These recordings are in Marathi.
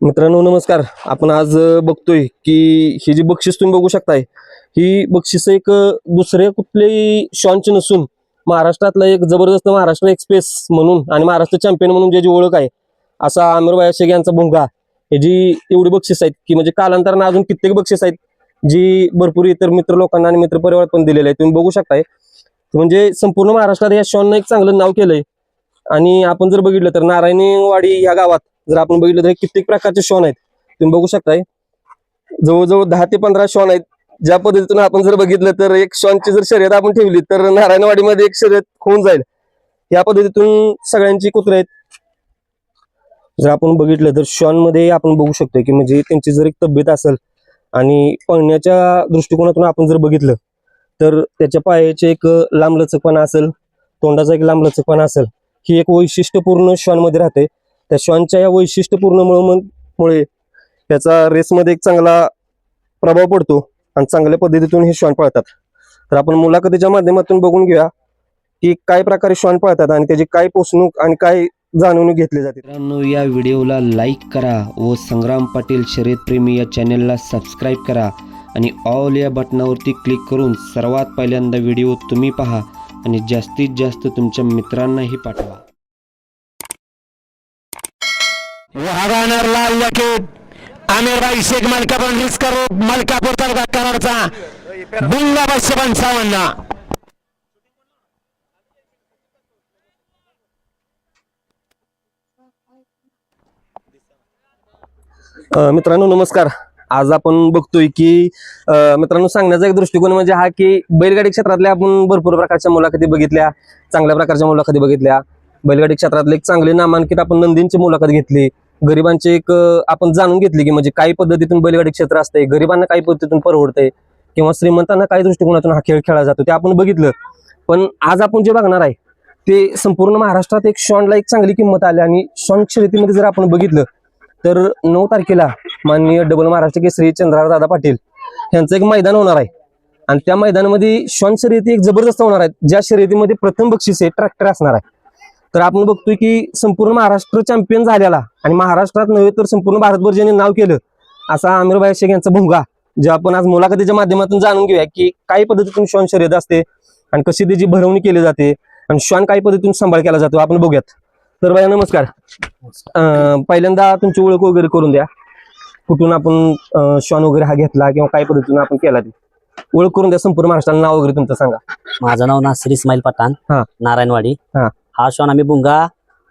मित्रांनो नमस्कार. आपण आज बघतोय की ही जी बक्षीस तुम्ही बघू शकताय ही बक्षीस एक दुसरे दुसऱ्या कुठल्याही शॉनची नसून महाराष्ट्रातला एक जबरदस्त महाराष्ट्र एक्सप्रेस म्हणून आणि महाराष्ट्र चॅम्पियन म्हणून ज्याची ओळख आहे असा आमिर शेख यांचा भोंगा हे जी एवढी बक्षीस आहेत की म्हणजे कालांतरानं अजून कित्येक बक्षीस आहेत जी भरपूर इतर मित्र लोकांना आणि मित्र परिवार पण दिलेले आहे तुम्ही बघू शकताय. म्हणजे संपूर्ण महाराष्ट्रात या शॉननं एक चांगलं नाव केलंय. आणि आपण जर बघितलं तर नारायणवाडी ह्या गावात जर आपण बघितलं तर कित्येक प्रकारचे शॉन आहेत. तुम्ही बघू शकताय. जवळजवळ दहा ते पंधरा शॉन आहेत. ज्या पद्धतीतून आपण जर बघितलं तर एक शॉनची जर शर्यत आपण ठेवली तर नारायणवाडीमध्ये एक शर्यत होऊन जाईल. या पद्धतीतून सगळ्यांची कुत्रे आहेत. जर आपण बघितलं तर शॉनमध्ये आपण बघू शकतो की म्हणजे त्यांची जर एक तब्येत असेल आणि पळण्याच्या दृष्टिकोनातून आपण जर बघितलं तर त्याच्या पायाचे एक लांबलचकपणा असेल तोंडाचा एक लांबलचकपणा असेल ही एक वैशिष्ट्यपूर्ण शॉनमध्ये राहते. त्या शॉनच्या या वैशिष्ट्यपूर्ण मुळे मुळे त्याचा रेसमध्ये एक चांगला प्रभाव पडतो आणि चांगल्या पद्धतीतून हे श्वान पळतात. तर आपण मुलाखतीच्या माध्यमातून बघून घेऊया की काय प्रकारे श्वान पळतात आणि त्याची काय पोसणूक आणि काय जाणवणूक घेतली जाते. मित्रांनो या व्हिडिओला लाईक करा व संग्राम पाटील शर्यतप्रेमी या चॅनलला सबस्क्राईब करा आणि ऑल या बटनावरती क्लिक करून सर्वात पहिल्यांदा व्हिडिओ तुम्ही पहा आणि जास्तीत जास्त तुमच्या मित्रांनाही पाठवा. वाहगानर लाल लकेट आमिरबाई शेख मलकापूर रिस्कर मलकापूर तालुका कराडचा. बुंगा पाचशे पंचावन्न मित्रांनो नमस्कार. आज आपण बघतोय की मित्रांनो सांगण्याचा एक दृष्टिकोन म्हणजे हा की बैलगाडी क्षेत्रातल्या आपण भरपूर प्रकारच्या मुलाखती बघितल्या चांगल्या प्रकारच्या मुलाखती बघितल्या. बैलगाडी क्षेत्रातले एक चांगले नामांकित आपण नंदींची मुलाखत घेतली. गरिबांचे एक आपण जाणून घेतले की म्हणजे काही पद्धतीतून बैलगाडी क्षेत्र असते गरिबांना काही पद्धतीतून परवडतंय किंवा श्रीमंतांना काही दृष्टिकोनातून हा खेळ खेळला जातो ते आपण बघितलं. पण आज आपण जे बघणार आहे ते संपूर्ण महाराष्ट्रात एक शॉनला एक चांगली किंमत आली आणि शॉन शर्यतीमध्ये जर आपण बघितलं तर नऊ तारखेला माननीय डबल महाराष्ट्र केसरी चंद्रा दादा पाटील यांचं एक मैदान होणार आहे. आणि त्या मैदानामध्ये शॉन शर्यती एक जबरदस्त होणार आहे ज्या शर्यतीमध्ये प्रथम बक्षीस हे ट्रॅक्टर असणार आहे. तर आपण बघतोय की संपूर्ण महाराष्ट्र चॅम्पियन झालेला. आणि महाराष्ट्रात नव्हे तर संपूर्ण भारतभर ज्याने नाव केलं असा आमिरभाई शेख यांचा भोंगा जे आपण आज मुलाखतीच्या माध्यमातून जाणून घेऊया की काही पद्धतीतून शॉन शर्यत असते आणि कशी त्याची भरवणी केली जाते आणि श्वान काही पद्धतीतून सांभाळ केला जातो आपण बघूयात. तर बाया नमस्कार. पहिल्यांदा तुमची ओळख वगैरे करून द्या. कुठून आपण श्वान वगैरे हा घेतला किंवा काही पद्धतीने आपण केला ते? ओळख करून द्या संपूर्ण महाराष्ट्राला नाव वगैरे तुमचं सांगा. माझं नाव नासिर इस्माईल पठाण हा. नारायणवाडी. हा. हा श्वान आम्ही बुंगा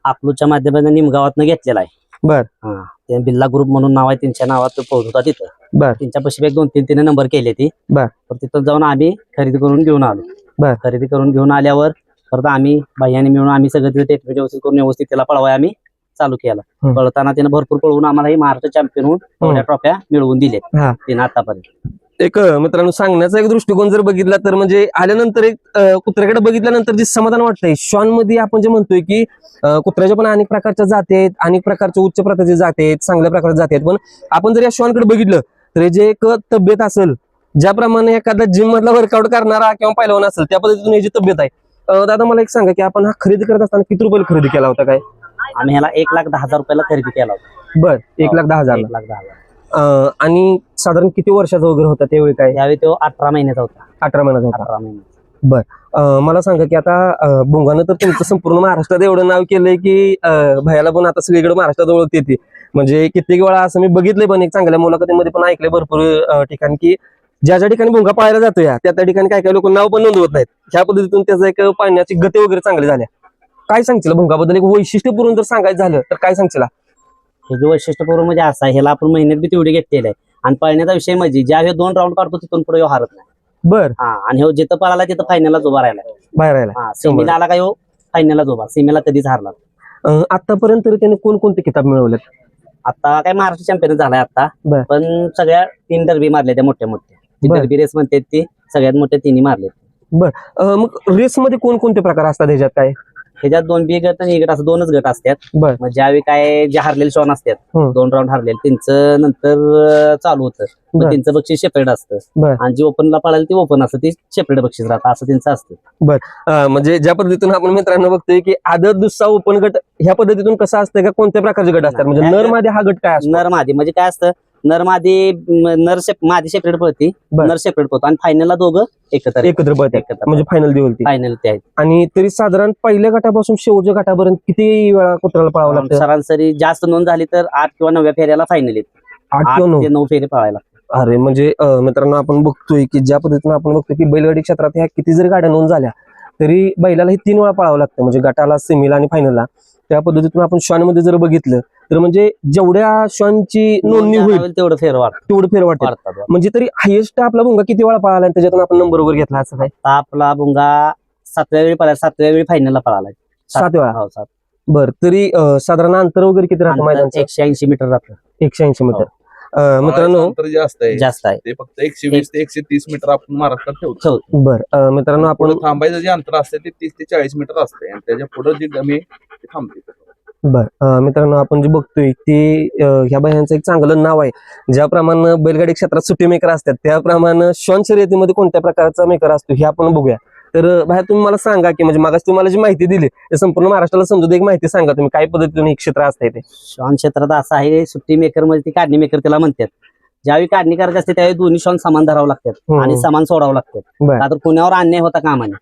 अकलूच्या माध्यमातून निमगावातनं घेतलेला आहे बर. हा ते बिल्ला ग्रुप म्हणून नाव आहे त्यांच्या नावात पोहोच होता तिथं बर. त्यांच्या पशी एक दोन तीन तिने नंबर केले ती बर. तर तिथं जाऊन आम्ही खरेदी करून घेऊन आलो बर. खरेदी करून घेऊन आल्यावर परत आम्ही बाह्याने मिळून आम्ही सगळं तिथे ट्रीटमेंट व्यवस्थित करून व्यवस्थित त्याला पळवाय आम्ही चालू केला. पळताना त्यानं भरपूर पळवून आम्हाला ही महाराष्ट्र चॅम्पियन होऊन ट्रॉफ्या मिळवून दिल्या हा. तिनं आतापर्यंत एक मित्रांनो सांगण्याचा एक दृष्टिकोन जर बघितला तर म्हणजे आल्यानंतर एक कुत्र्याकडे बघितल्यानंतर जे समाधान वाटतंय. श्वानमध्ये आपण जे म्हणतोय की कुत्र्याच्या पण अनेक प्रकारच्या जाती आहेत अनेक प्रकारच्या उच्च प्रकारच्या जाती आहेत चांगल्या प्रकारच्या जाती आहेत. पण आपण जर या श्वानकडे बघितलं तर जे एक तब्येत असेल ज्याप्रमाणे एखादा जिम मधला वर्कआउट करणारा किंवा पहिलवान असेल त्या पद्धतीतून याची तब्येत आहे दादा मला एक सांगा की आपण हा खरेदी करत असताना किती रुपयाला खरेदी केला होता काय? आम्ही ह्याला एक लाख दहा हजार रुपयाला खरेदी केला होता. बर एक लाख दहा हजार एक लाख दहा हजार. अं, आणि साधारण किती वर्षाचा वगैरे होता त्यावेळी काय? त्यावेळी तो अठरा महिन्याचा होता. अठरा महिन्याचा होता. अठरा महिने अं, मला सांगा की आता अं, भोंगानं तर तुमचं संपूर्ण महाराष्ट्रात एवढं नाव केलंय की अं, भैयाला पण आता सगळीकडे महाराष्ट्रात ओळखते ती म्हणजे कित्येक वेळा असं मी बघितलंय पण एक चांगल्या मुलाखतीमध्ये पण ऐकलंय भरपूर अं, ठिकाणी की ज्या ज्या ठिकाणी भोंगा पाहायला जातो या त्या त्या ठिकाणी काय काय लोक नाव पण नोंदवत नाहीत. ह्या पद्धतीतून त्याचं एक पाण्याची गती वगैरे चांगली झाल्या. काय सांगशील? भोंगाबद्दल एक वैशिष्ट्यपूर्ण जर सांगायचं झालं तर काय सांगशील? हे जे वैशिष्ट्यपूर्ण म्हणजे असं आहे ह्याला आपण महिन्यात बी तेवढी घेतलेलं आहे. आणि पळण्याचा विषय म्हणजे ज्या हे दोन राऊंड काढतो तिथून पुढे ह्यो हारत नाही. बर. हा आणि हो जिथं पळाला तिथं फायनलच उभा राहिला. बाहेर हा सीमेला आला का ह्यो फायनलच उभा. सीमेला कधीच हारला अं, आतापर्यंत तरी त्याने कोणकोणते किताब मिळवलेत? आता काय महाराष्ट्र चॅम्पियन झालाय आता. बर. पण सगळ्या तीन डरबी मारल्या त्या मोठ्या मोठ्या. बर. डरबी रेस म्हणते ती सगळ्यात मोठ्या तिन्ही मारले अं, मग रेसमध्ये कोणकोणते प्रकार असतात ह्याच्यात काय? ह्याच्यात दोन बी गट आणि एक गट असं दोनच गट असतात. बर. मग ज्यावेळी काय जे हरलेले शॉन असतात हम्म. दोन राऊंड हरलेले त्यांचं नंतर अं, चालू होतं. मग बर. त्यांचं बक्षीस सेपरेट असतं. बर. आणि जे ओपनला पळायला ते ओपन असतं ते सेपरेट बक्षीस राहतं असं त्यांचं असतं. अं, म्हणजे ज्या पद्धतीतून आपण मित्रांनो बघतोय की आदत दुसरा ओपन गट ह्या पद्धतीतून कसं असतं का कोणत्या प्रकारचे गट असतात? म्हणजे. नरमध्ये हा गट काय असतो? नर मादी. म्हणजे काय असतं? नर मादी नर सेप मादी सेपरेट पळती. बर. नर सेपरेट पळतो. आणि फायनलला दोघं एकत्र एकत्र पळतात. एकत्र म्हणजे फायनल ती. फायनल ते आहेत. आणि तरी साधारण पहिल्या गटापासून शेवटच्या गटापर्यंत किती वेळा कुत्र्याला पळावं लागतं? सरासरी जास्त नोंद झाली तर आठ किंवा नवव्या फेऱ्याला फायनल येत. आठ आठ किंवा नऊ? ते नऊ फेरे पळायला. अरे म्हणजे अं, मित्रांनो आपण बघतोय की ज्या पद्धतीने आपण बघतोय की बैलगाडी क्षेत्रात ह्या किती जरी गाड्या नोंद झाल्या तरी बैलाला हे तीन वेळा पळावं लागतं. म्हणजे गटाला सेमीला आणि फायनलला त्या पद्धतीतून आपण श्वानमध्ये जर बघितलं तर म्हणजे जेवढ्या श्वानची नोंदणी नोंद होईल तेवढं फेर वाढ तेवढं फेर वाटतं वाढतात म्हणजे तरी हायेस्ट आपला भुंगा किती वेळा पळाला आणि त्याच्यातून आपण नंबर वगैरे घेतला असं काय? आपला भुंगा सातव्या वेळी पळाला सातव्या वेळी फायनलला पळाला. सात वेळा? हो, सात. बर तरी साधारण अंतर वगैरे किती राहतं एकशे ऐंशी मीटर राहतं. एकशे ऐंशी मीटर. अं, मित्रांनो अंतर जास्त आहे जास्त आहे. ते फक्त एकशे वीस ते एकशे तीस मीटर आपण महाराष्ट्रात ठेवतो. ठेवतो बर. अं, मित्रांनो आपण पुढे थांबायचं जे अंतर असते ते तीस ते चाळीस मीटर असते आणि त्याच्या पुढे जे ते थांबते बर. अं, मित्रांनो आपण जे बघतोय ते अं, ह्या बायांचं एक चांगलं नाव आहे. ज्याप्रमाणे बैलगाडी क्षेत्रात सुट्टी मेकर असतात त्याप्रमाणे श्वान शर्यतीमध्ये कोणत्या प्रकारचा मेकर असतो हे आपण बघूया. तर भाई तुम्ही मला सांगा की म्हणजे मागास तुम्हाला जी माहिती दिली ते संपूर्ण महाराष्ट्राला समजू दे एक माहिती सांगा तुम्ही काय पद्धतीने हे क्षेत्र असतंय ते? श्वान क्षेत्रात असं आहे सुट्टी मेकरमध्ये ती काढणी मेकर त्याला म्हणतात. ज्यावेळी काढणी करायची असते त्यावेळी दोन्ही श्वान समान धरावं लागतात. आणि समान सोडावं लागतात. का तर पुण्यावर अन्याय होता कामाने.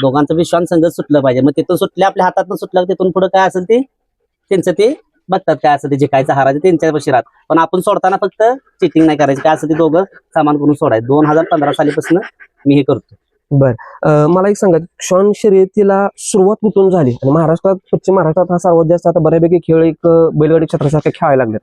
दोघांचं बी श्वान संगत सुटलं पाहिजे. मग तिथून सुटले आपल्या हातात सुटलं तिथून पुढे काय असेल ते? त्यांचं ते बघतात काय असेल ते जे काय हारायचं त्यांच्यापाशी राहत पण आपण सोडताना फक्त चिटिंग नाही करायची. काय असं ते दोघं सामान करून सोडायचं. दोन हजार पंधरा सालीपासून मी हे करतो. अं, मला एक सांगा श्वान शर्यतीला सुरुवात कुठून झाली? आणि महाराष्ट्रात पश्चिम महाराष्ट्रात हा सर्वात जास्त आता बऱ्यापैकी खेळ एक बैलगाडी क्षेत्रासारखे खेळायला लागलेत.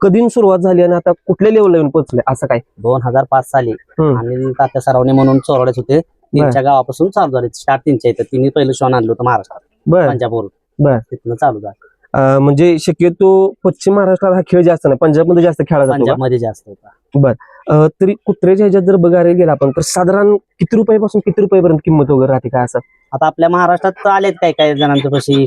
कधी सुरुवात झाली आणि आता कुठल्या लेवलला येऊन पोहोचले? असं काय? दोन हजार पाच साली. आणि तात्या सरावणे म्हणून चोरड्यात होते. त्यांच्या गावापासून चालू झाले. स्टार्ट त्यांच्या इथं तिने पहिलं श्वान आणलं होतं महाराष्ट्रात. बर. पंजाबवरून. बर. तिथनं चालू झालं. म्हणजे शक्यतो पश्चिम महाराष्ट्रात हा खेळ जास्त नाही. पंजाबमध्ये जास्त खेळला जातो पंजाबमध्ये जास्त होता. का? अं, तरी कुत्र्याच्या ह्याच्यात जर बघायला गेला आपण तर साधारण किती रुपयापासून किती रुपयापर्यंत किंमत वगैरे राहते काय असं? आता आपल्या महाराष्ट्रात तर आलेत काय काय जणांच्या पाशी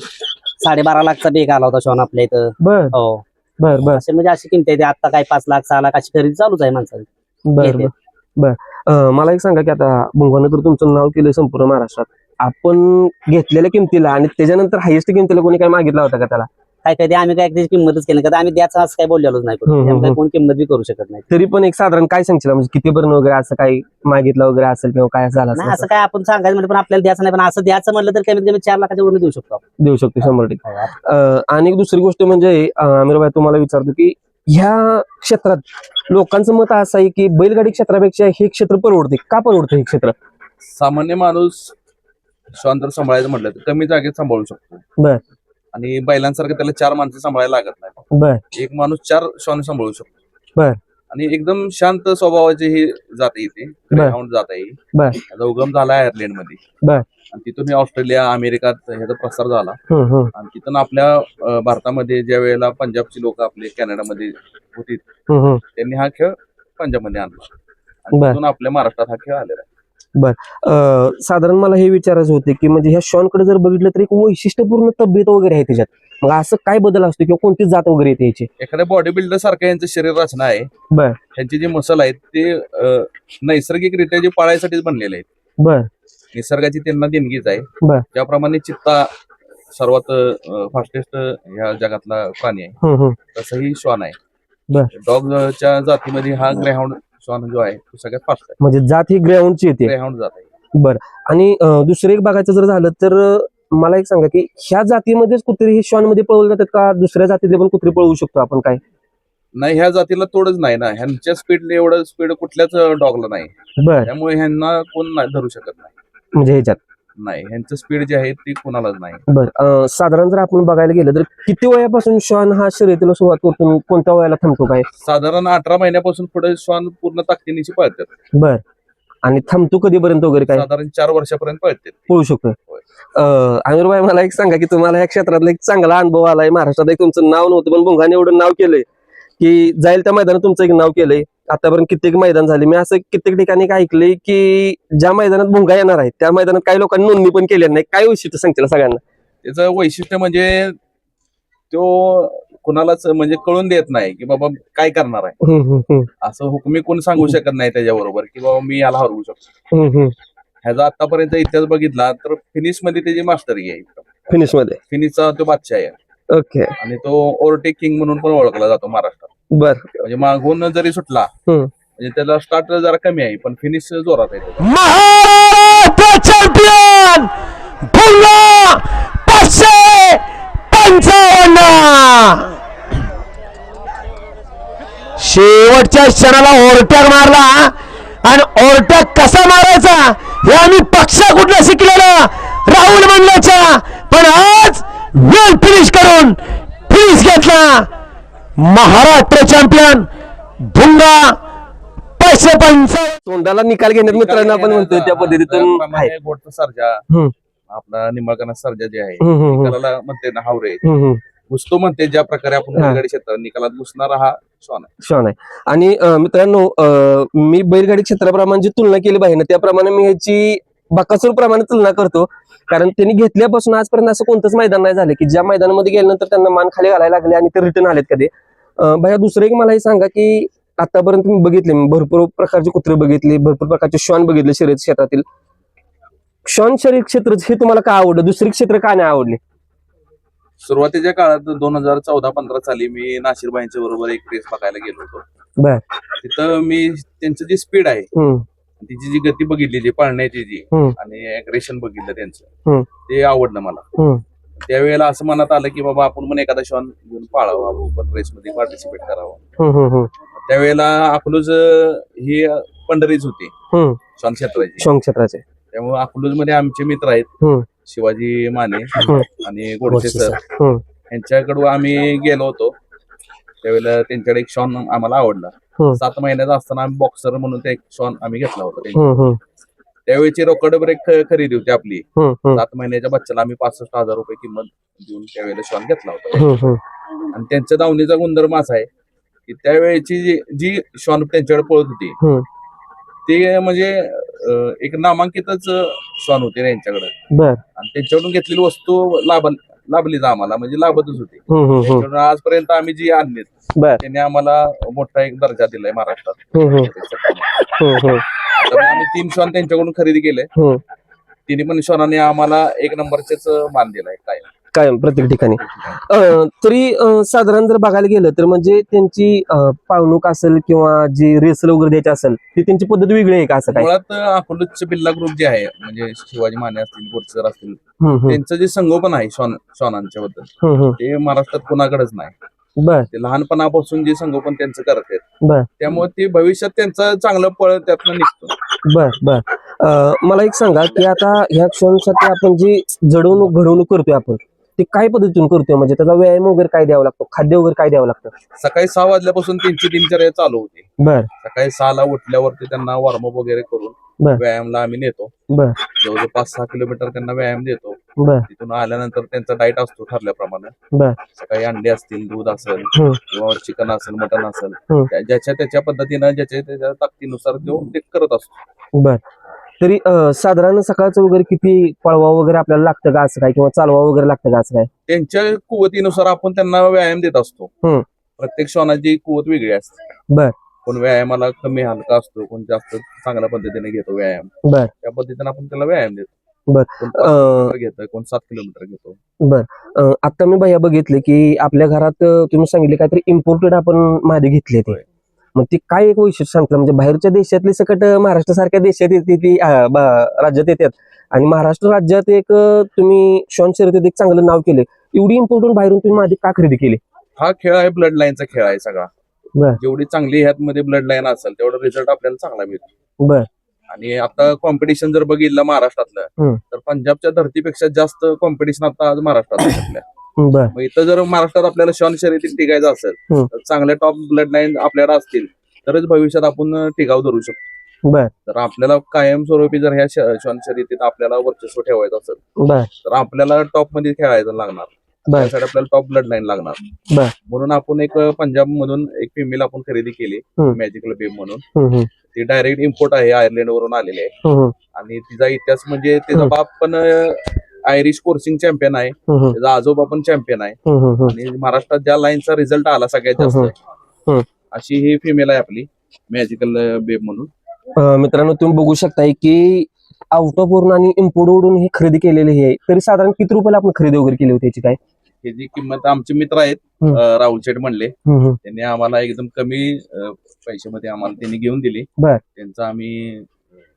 साडेबारा लाखचा बेग आला होता श्वान आपल्या इथं. बर. हो. बर बर. असे म्हणजे अशी किमती आहे आता काय पाच लाख सहा लाख अशी खरेदी चालूच आहे माणसाची. बर येते. बर. बर. अं, मला एक सांगा की आता भुंगानं तर तुमचं नाव केलं संपूर्ण महाराष्ट्रात. आपण घेतलेल्या किमतीला आणि त्याच्यानंतर हायेस्ट किमतीला कोणी काय मागितला होता का त्याला? काय कधी आम्ही काय त्याची किंमतच केली नाही. कधी आम्ही द्यायचं असं काय बोललेलोच नाही. त्यामुळे. कोण किंमत बी करू शकत नाही तरी पण एक साधारण काय सांगशील म्हणजे किती पर्यंत वगैरे असं काही मागितलं वगैरे असेल किंवा काय झालं नाही असं काय आपण सांगायचं म्हणजे पण आपल्याला द्यायचं नाही पण असं द्यायचं म्हटलं तर कमीत कमी चार लाखाच्या वर देऊ शकतो. देऊ शकतो शंभर टक्के हो, आणि एक दुसरी गोष्ट म्हणजे आमिरभाई तुम्हाला विचारतो की ह्या क्षेत्रात लोकांचं मत असं आहे की बैलगाडी क्षेत्रापेक्षा हे क्षेत्र परवडते का परवडतं हे क्षेत्र सामान्य माणूस जर सांभाळायचं म्हटलं तर कमी जागेत सांभाळू शकतो बर. आणि बैलांसारखं त्याला चार माणसं सांभाळायला लागत नाही. बर. एक माणूस चार श्वान सांभाळू शकतो. बर. आणि एकदम शांत स्वभावाची ही जात येते ग्रेहाउंड जात आहे बर. त्याचा उगम झाला आयर्लंडमध्ये बर. आणि तिथून हे ऑस्ट्रेलिया अमेरिकात ह्याचा प्रसार झाला. हम्म, हम्म, आणि तिथून आपल्या अं, भारतामध्ये ज्या वेळेला पंजाबची लोक आपले कॅनडामध्ये होती हम्म, हम्म. त्यांनी हा खेळ पंजाबमध्ये आणला. आणि बर. तिथून आपल्या महाराष्ट्रात हा खेळ आलेला आहे. अं, साधारण मला हे विचारायचं होते की म्हणजे ह्या शॉनकडे जर बघितलं तर एक वैशिष्ट्यपूर्ण तब्येत वगैरे आहे त्याच्यात. मग असं काय बदल असतो किंवा कोणती जात वगैरे येते याची? एखाद्या बॉडी बिल्डर सारखं यांचं शरीर रचना आहे. बर. त्यांचे जे मसल आहेत ते नैसर्गिकरित्या जे पाळायसाठीच बनलेले आहेत. बर. निसर्गाची त्यांना देणगीच आहे. बर. ज्याप्रमाणे चित्ता सर्वात फास्टेस्ट ह्या जगातला प्राणी आहे. तसंही श्वान बर. आहे डॉगच्या जातीमध्ये हा ग्रेहाउंड श्वान जो आहे तो सगळ्यात फास्ट आहे. म्हणजे जात ही ग्राउंडची येते. ग्रेहाउंड जात आहे. आणि अं, दुसरं एक बघायचं जर झालं तर अं, मला एक सांगा की ह्या जातीमध्येच कुत्री हे श्वानमध्ये पळवले जातात का दुसऱ्या जातीतले पण कुत्री पळवू शकतो आपण काय? नाही ह्या जातीला तोडच नाही ना. ह्यांच्या स्पीड एवढं स्पीड कुठल्याच डॉगला नाही. बर. त्यामुळे ह्यांना कोण नाही धरू शकत नाही. म्हणजे ह्याच्यात. नाही. ह्यांचं स्पीड जे आहे ती कोणालाच नाही. बर साधारण जर आपण बघायला गेलं तर किती वयापासून श्वान हा शर्यतीला सुरुवात करतो कोणत्या वयाला थांबतो काय? साधारण अठरा महिन्यापासून पुढे श्वान पूर्ण ताकदीनिशी पळतात. बर. आणि थांबतो कधीपर्यंत वगैरे काय? साधारण चार वर्षापर्यंत पळतात पळू शकतोय अं, आमिरभाई मला एक सांगा की तुम्हाला या क्षेत्रातला एक चांगला अनुभव आलाय. महाराष्ट्रात एक तुमचं नाव नव्हतं पण भुंगाने एवढं नाव केलंय की जाईल त्या मैदानात तुमचं एक नाव केलंय. आतापर्यंत कित्येक मैदान झाले. मी असं कित्येक ठिकाणी काय ऐकलंय की ज्या मैदानात भुंगा येणार आहे त्या मैदानात काही लोकांनी नोंदणी पण केली नाही. काय वैशिष्ट्य सांगतील सगळ्यांना? त्याचं वैशिष्ट्य म्हणजे तो कुणालाच म्हणजे कळून देत नाही की बाबा काय करणार आहे. असं हुकमी कोण सांगू शकत नाही त्याच्याबरोबर की बाबा मी याला हरवू शकतो. ह्याचा आतापर्यंत इतिहास बघितला तर फिनिशमध्ये त्याची मास्टरी आहे फिनिशमध्ये फिनिशचा तो बादशाह आहे. ओके. आणि तो ओव्हरटेक किंग म्हणून पण ओळखला जातो महाराष्ट्रात. बर. म्हणजे मागून जरी सुटला हम्म. म्हणजे त्याला स्टार्ट जरा कमी आहे पण फिनिश जोरात आहे त्याचा. महाराष्ट्र चॅम्पियन पाचशे पंचावन्न! शेवटच्या क्षणाला ओरट्याक मारला. आणि ओरट्याक कसा मारायचा हे आम्ही पक्षा कुठलं शिकलेलं? राहुल मंडळाच्या पण आज वेल फिनिश करून फिनिश घेतला. महाराष्ट्र चॅम्पियन भुंगा पाचशे पंचावन्न तोंडाला निकाल घेण्यात मित्रांनो आपण म्हणतोय त्या पद्धतीतून आहे त्याप्रमाणे गोडचा सर्जा हम्म. आपला निंबाळकरांचा सर्जा जे आहे हम्म, हम्म, हम्म. निकालाला म्हणते ना हावरे हम्म, हम्म. घुसतो म्हणते ज्या प्रकारे आपण हा. बैलगाडी क्षेत्रात निकालात घुसणारा हा श्वान आहे आहे आणि अं, मित्रांनो अं, मी बैलगाडी क्षेत्राप्रमाणे जी तुलना केली पाहिजे ना त्याप्रमाणे मी ह्याची बकासूर प्रमाणे तुलना करतो कारण त्यांनी घेतल्यापासून आजपर्यंत असं कोणतंच मैदान नाही झालं की ज्या मैदानामध्ये गेल्यानंतर त्यांना मान खाली घालायला लागले आणि ते रिटर्न आलेत कधी भैया दुसरं एक मला हे सांगा की आतापर्यंत मी बघितले मी भरपूर प्रकारचे कुत्रे बघितले भरपूर प्रकारचे श्वान बघितले शर्यत क्षेत्रातील. श्वान शर्यत क्षेत्र हे तुम्हाला का आवडलं? दुसरे क्षेत्र का नाही आवडले? सुरुवातीच्या काळात दोन हजार चौदा पंधरा साली मी नाशिरबाईंच्या बरोबर एक रेस बघायला गेलो होतो. तिथं मी त्यांचं जी स्पीड आहे तिची जी गती बघितली जी पळण्याची जी. आणि अग्रेशन बघितलं. त्यांचं ते आवडलं मला. त्यावेळेला असं मनात आलं की बाबा आपण पण एखादा श्वान घेऊन पाळावा आपण पण रेस मध्ये पार्टिसिपेट करावं. हम्म त्यावेळेला अकलूज अं, ही पंढरीच होती. हम्म. श्वान क्षेत्राची. श्वान क्षेत्राचे. त्यामुळे अकलूजमध्ये आमचे मित्र आहेत. हम्म. शिवाजी माने हम्म. आणि गोडसे सर. हम्म. यांच्याकडून आम्ही गेलो होतो. त्यावेळेला त्यांच्याकडे एक शॉन आम्हाला आवडला. हम्म. सात महिन्याचा असताना आम्ही बॉक्सर म्हणून ते एक शॉन आम्ही घेतला होता त्यांच्या- हम्म. हम्म त्यावेळेची रोकड ब्रेक खरेदी होती आपली. सात महिन्याच्या बच्चाला आम्ही पासष्ट हजार रुपये किंमत देऊन त्यावेळेला शॉन घेतला होता. आणि त्यांच्या दावणीचा गुणधर्म असा आहे की त्यावेळेची जी जी शॉन त्यांच्याकडे पळत होती. ते म्हणजे एक नामांकितच शॉन होते त्यांच्याकडे आणि त्यांच्याकडून घेतलेली वस्तू लाभ लाभलीच आम्हाला म्हणजे लाभतच होती. आजपर्यंत आम्ही जी आणलीत बर. त्यांनी आम्हाला मोठा एक दर्जा दिलाय महाराष्ट्रात. आम्ही तीन श्वान त्यांच्याकडून खरेदी केले हम्म तिन्ही पण श्वानाने आम्हाला एक नंबरचेच मान दिलाय काय कायम प्रत्येक ठिकाणी. अं, तरी अं, साधारण जर बघायला गेलं तर म्हणजे त्यांची अं, पावणूक असेल किंवा जी रेसल वगैरे द्यायची असेल ती त्यांची पद्धत वेगळी आहे का असं काय? मुळात अकोलचे बिल्ला ग्रुप जे आहे म्हणजे शिवाजी माने असतील गोडसर असतील हम्म, हम्म, त्यांचं जे संगोपन आहे श्वान श्वानांच्या बद्दल हम्म, हम्म. ते महाराष्ट्रात कोणाकडेच नाही. बर. ते लहानपणापासून जे संगोपन त्यांचं करत आहेत बर. त्यामुळे ते भविष्यात त्यांचं चांगलं पळ त्यातनं निघतं. बर बर. अं, मला एक सांगा की आता ह्या क्षणासाठी आपण जी जडवणूक घडवणूक करतोय आपण ते काय पद्धतीने करतोय? म्हणजे त्याचा व्यायाम वगैरे काय द्यावा लागतो? खाद्य वगैरे काय द्यावं लागतं? सकाळी सहा वाजल्यापासून त्यांची दिनचर्या चालू होती. बर. सकाळी सहाला उठल्यावरती त्यांना वॉर्मअप वगैरे करून बर. व्यायामला आम्ही नेतो. बर. जवळजवळ पाच सहा किलोमीटर त्यांना व्यायाम देतो. बर. तिथून आल्यानंतर त्यांचा डाएट असतो ठरल्याप्रमाणे. बर. सकाळी अंडे असतील दूध असेल हम्म, किंवा चिकन असेल मटन असेल हम्म. त्या- ज्याच्या त्याच्या पद्धतीनं ज्याच्या त्याच्या ताकदीनुसार तो ते करत असतो. बर. तरी अं, साधारण सकाळचं वगैरे किती पळवा वगैरे आपल्याला लागतं का असं काय? किंवा चालवा वगैरे लागतं का असं काय? त्यांच्या कुवतीनुसार आपण त्यांना व्यायाम देत असतो. हम्म. प्रत्येक श्वानाची कुवत वेगळी असते. बर. कोण व्यायामाला कमी हलका असतो कोण जास्त चांगल्या पद्धतीने घेतो व्यायाम. बर. त्या पद्धतीने आपण त्याला व्यायाम देतो. बर. कोण पाच अं, किलोमीटर घेतं कोण सात किलोमीटर घेतो. बर. अं, आता मी भैया बघितले की आपल्या घरात अं, तुम्ही सांगितले काहीतरी इम्पोर्टेड आपण मादे घेतले ते होय. मग ते काय एक वैशिष्ट्य सांगतं? म्हणजे बाहेरच्या देशातली सकट महाराष्ट्र सारख्या देशात येते ती अं, ब- राज्यात येतात. आणि महाराष्ट्र राज्यात एक अं, तुम्ही शॉन शर्यतीत एक चांगलं नाव केले एवढी इम्पोर्टंट बाहेरून तुम्ही मादी का खरेदी केली? हा खेळ आहे ब्लड लाईनचा खेळ आहे सगळा. बर. जेवढी चांगली ह्यात मध्ये ब्लड लाईन असेल तेवढा रिझल्ट आपल्याला चांगला मिळतो बर. आणि आता कॉम्पिटिशन जर बघितलं महाराष्ट्रातलं हम्म. तर पंजाबच्या धर्तीपेक्षा जास्त कॉम्पिटिशन आता आज महाराष्ट्रात आहे आपल्या. बर. मग इथं जर महाराष्ट्रात आपल्याला शॉन शर्यतीत टिकायचं असेल हम्म. तर चांगल्या टॉप ब्लड लाईन आपल्याला असतील तरच भविष्यात आपण टिकाव धरू शकतो. बर. तर आपल्याला कायमस्वरूपी जर ह्या श- शॉन शर्यतीत आपल्याला वर्चस्व ठेवायचं असेल बर. तर आपल्याला टॉपमध्ये खेळायचं लागणार. त्यासाठी आपल्याला टॉप ब्लड लाईन लागणार. बर. म्हणून आपण एक पंजाब मधून एक फिमेल आपण खरेदी केली हम्म. मॅजिकल बेब म्हणून. हम्म, हम्म, ती डायरेक्ट इम्पोर्ट आहे आयर्लंड वरून आलेली आहे. हम्म. आणि तिचा इतिहास म्हणजे तिचा हम्म. बाप पण आयरिश कोर्सिंग चॅम्पियन आहे. हम्म, हम्म, त्याचा आजोबा पण चॅम्पियन आहे. हम्म, हम्म, हम्म. आणि महाराष्ट्रात ज्या लाईनचा रिझल्ट आला सगळ्यात हम्म, जास्त. अशी ही फिमेल आहे आपली मॅजिकल बेब म्हणून. अं, मित्रांनो तुम्ही बघू शकताय की आउट ऑफ वरून आणि इम्पोर्ट वरून ही खरेदी केलेली आहे तरी साधारण किती रुपयाला आपण खरेदी वगैरे केली होती याची काय ह्याची किंमत आमचे मित्र आहेत हम्म. अं, राहुल शेठ म्हणले हम्म. त्यांनी आम्हाला एकदम कमी अं, पैशामध्ये आम्हाला त्यांनी घेऊन दिली बर. त्यांचा आम्ही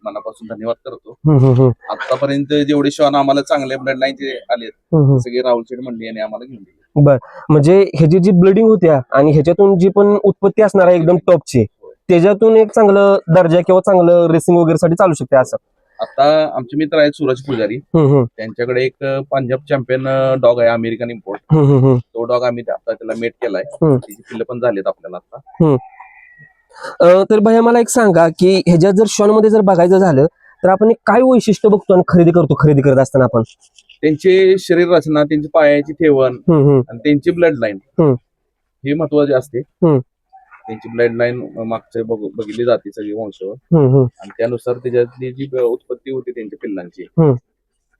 मनापासून धन्यवाद करतो हम्म, हम्म, हम्म. आतापर्यंत जेवढे शॉन आम्हाला चांगले ब्लड लाईनचे आले हम्म. सगळे राहुल शेठ म्हणले यांनी आम्हाला घेऊन दिले म्हणजे ह्याची जी ब्लिडिंग होत्या आणि ह्याच्यातून जी पण उत्पत्ती असणार आहे एकदम टॉपची त्याच्यातून एक चांगलं दर्जा किंवा चांगलं रेसिंग वगैरे साठी चालू शकते असं आता आमचे मित्र आहेत सूरज पुजारी. त्यांच्याकडे एक पंजाब चॅम्पियन डॉग आहे अमेरिकन इम्पोर्ट. तो डॉग आम्ही आता त्याला मेट केलाय. त्याची पिल्लं पण झालीत आपल्याला आता. तर भैया मला एक सांगा की ह्याच्यात जर शॉनमध्ये जर बघायचं झालं तर आपण एक काय वैशिष्ट्य बघतो आणि खरेदी करतो खरेदी करत असताना आपण? त्यांची शरीर रचना त्यांची पायाची ठेवण आणि त्यांची ब्लड लाईन. ही महत्वाची असते. त्यांची ब्लड लाईन मागचे बघ- बघितली जाते सगळी वंशावर हम्म. आणि त्यानुसार त्याच्यातली जी उत्पत्ती होती त्यांच्या पिल्लांची.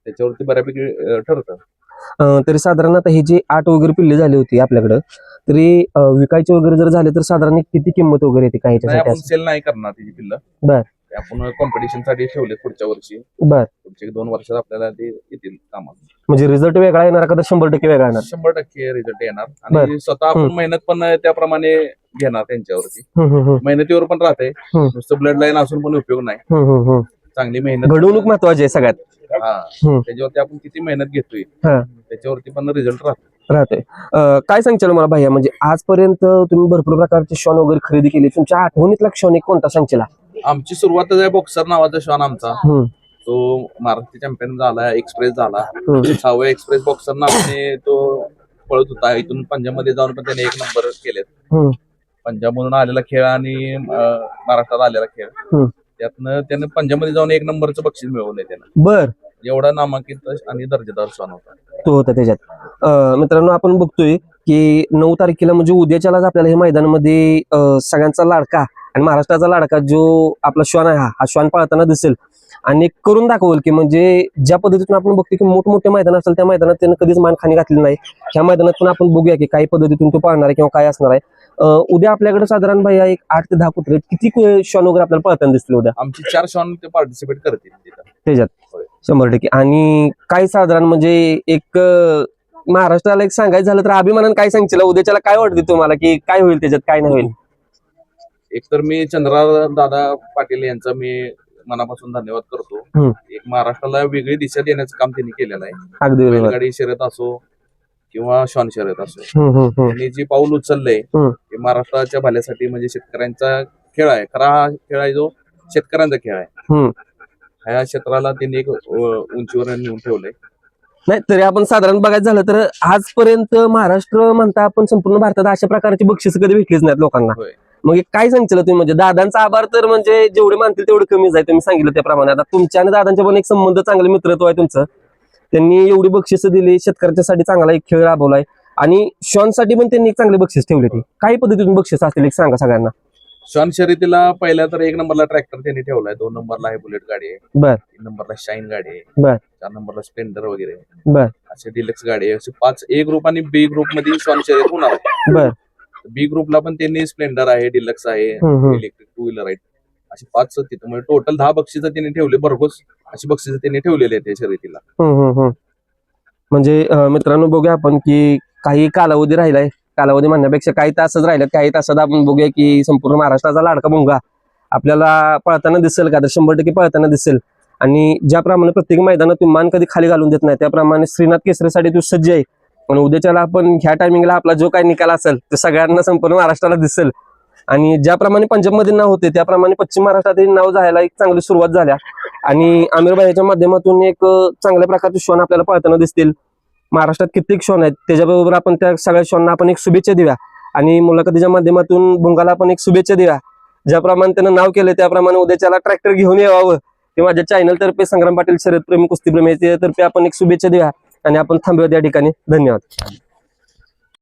त्याच्यावरती बऱ्यापैकी ठरतं तरी साधारण आता हे जे आठ वगैरे पिल्ले झाली होती आपल्याकडं तरी विकायचे वगैरे जर झाले तर साधारण किती किंमत वगैरे येते असं? सेल नाही करणार त्याची पिल्लं बर. आपण कॉम्पिटिशनसाठी ठेवले पुढच्या वर्षी बर पुढच्या दोन वर्षात आपल्याला ते येतील कामात म्हणजे रिझल्ट वेगळा येणार का तर शंभर टक्के वेगळा येणार शंभर टक्के रिझल्ट येणार. आणि स्वतः आपण. मेहनत पण त्याप्रमाणे घेणार त्यांच्यावरती. मेहनतीवर पण राहते. नुसतं ब्लड लाईन असून पण उपयोग नाही. चांगली मेहनत घडवणूक महत्वाची आहे सगळ्यात. हा. त्याच्यावरती आपण किती मेहनत घेतोय. त्याच्यावरती पण रिझल्ट राहतो राहते काय सांगचाल मला भैया? म्हणजे आजपर्यंत तुम्ही भरपूर प्रकारचे शॉन वगैरे खरेदी केली. तुमच्या आठवणीतला क्षण एक कोणता सांगशील? आमची सुरुवातच आहे बॉक्सर नावाचा शॉन आमचा. तो महाराष्ट्र चॅम्पियन झाला एक्सप्रेस झाला. सहाव्या एक्सप्रेस बॉक्सर नावाने तो पळत होता. इथून पंजाबमध्ये जाऊन पण त्याने एक नंबर केलेत. हम्म. पंजाब मधून आलेला खेळ आणि महाराष्ट्रात आलेला खेळ. हम्म. त्यातनं त्यानं पंजाबमध्ये जाऊन एक नंबरचं बक्षीस मिळवलंय त्यानं. बर. एवढा नामांकित आणि दर्जेदार शॉन होता. तो होता त्याच्यात. अं, मित्रांनो आपण बघतोय की नऊ तारखेला म्हणजे उद्याच्यालाच आपल्याला हे मैदानामध्ये अं, सगळ्यांचा लाडका आणि महाराष्ट्राचा लाडका जो आपला श्वान आहे हा हा श्वान पाळताना दिसेल. आणि करून दाखवल की म्हणजे ज्या पद्धतीतून आपण बघतो की मोठमोठे मैदान असेल त्या मैदानात त्यानं कधीच मान खाली घातली नाही. ह्या मैदानात पण आपण बघूया की काही पद्धतीतून तो पाळणार आहे किंवा काय असणार आहे. उद्या आपल्याकडे साधारण भैया एक आठ ते दहा कुत्रे. किती श्वान वगैरे आपल्याला पळताना दिसतील उद्या? आमची चार शॉन ते पार्टिसिपेट करतील तिथं त्याच्यात. शंभर टक्के. आणि काय साधारण म्हणजे एक अं, महाराष्ट्राला एक सांगायचं झालं तर अभिमानानं काय सांगशील? उद्याच्याला काय वाटते तुम्हाला की काय होईल त्याच्यात काय नाही होईल? एकतर मी चंद्रा दादा पाटील यांचा मी मनापासून धन्यवाद करतो. हम्म. एक महाराष्ट्राला वेगळी दिशा देण्याचं काम त्यांनी केलेलं आहे. अगदी बरोबर. बैलगाडी शर्यत असो किंवा शॉन शर्यत असो. त्यांनी जे पाऊल उचललंय हम्म. ते महाराष्ट्राच्या भल्यासाठी म्हणजे शेतकऱ्यांचा खेळ आहे खरा हा खेळ आहे जो शेतकऱ्यांचा खेळ आहे. ह्या क्षेत्राला त्यांनी एक उंचीवर नेऊन ठेवलंय नाही तरी आपण साधारण बघायचं झालं तर आजपर्यंत महाराष्ट्र म्हणता आपण संपूर्ण भारतात अशा प्रकारची बक्षीस कधी भेटलीच नाहीत लोकांना. मग काय सांगशील तुम्ही म्हणजे दादांचा आभार तर म्हणजे जेवढे मानतील तेवढे कमीच आहे तुम्ही सांगितलं त्याप्रमाणे आता तुमच्या आणि दादांच्या पण एक संबंध चांगले मित्रत्व आहे तुमचं त्यांनी एवढी बक्षिसं दिली शेतकऱ्यांच्यासाठी चांगला एक खेळ राबवलाय. आणि शॉनसाठी पण त्यांनी एक चांगले बक्षीस ठेवले ती. काही पद्धतीतून बक्षीस असतील एक सांगा सगळ्यांना. शॉन शर्यतीला पहिल्या तर एक नंबरला ट्रॅक्टर त्यांनी ठेवलाय. दोन नंबरला आहे बुलेट गाडी आहे. बर. तीन नंबरला शाईन गाडी आहे. बर. चार नंबरला स्प्लेंडर वगैरे बर. असे डिलक्स गाडी आहे. असे पाच ए ग्रुप आणि बी ग्रुपमध्ये श्वान शर्यत होणार आहे. बर. बी ग्रुपला पण त्यांनी स्प्लेंडर आहे डिलक्स आहे. इलेक्ट्रिक टू व्हीलर आहेत असे पाच तिथं म्हणजे टोटल दहा बक्षिसं त्यांनी ठेवले भरघोस अशी बक्षिसं त्यांनी ठेवलेली आहेत शर्यतीला. म्हणजे अं, मित्रांनो बघूया आपण की काही कालावधी राहिलाय. कालावधी म्हणण्यापेक्षा काही तासच राहिलेत. काही तासात आपण बघूया की संपूर्ण महाराष्ट्राचा लाडका भोंगा आपल्याला पळताना दिसेल का? तर शंभर टक्के पळताना दिसेल. आणि ज्याप्रमाणे प्रत्येक मैदानात तू मान कधी खाली घालून देत नाही त्याप्रमाणे श्रीनाथ केसरीसाठी तू सज्ज आहे. आणि उद्याच्याला आपण ह्या टायमिंगला आपला जो काही निकाल असेल तो सगळ्यांना संपूर्ण महाराष्ट्राला दिसेल. आणि ज्याप्रमाणे पंजाबमध्ये नाव होते त्याप्रमाणे पश्चिम महाराष्ट्रातील नाव जायला एक चांगली सुरुवात झाल्या. आणि आमिरबाईच्या माध्यमातून एक चांगल्या प्रकारचे क्षण आपल्याला पळताना दिसतील. महाराष्ट्रात कित्येक क्षण आहेत. त्याच्याबरोबर आपण त्या सगळ्या श्वांना आपण एक शुभेच्छा देऊया. आणि मुलाखतीच्या माध्यमातून भुंगाला आपण एक शुभेच्छा देऊया. ज्याप्रमाणे त्यानं नाव केलं त्याप्रमाणे उद्याच्याला ट्रॅक्टर घेऊन यावं. ते माझ्या चॅनल तर्फे संग्राम पाटील शरद प्रेमी कुस्तीप्रेमी तर्फे आपण एक शुभेच्छा देऊया. आणि आपण थांबूया त्या ठिकाणी. धन्यवाद.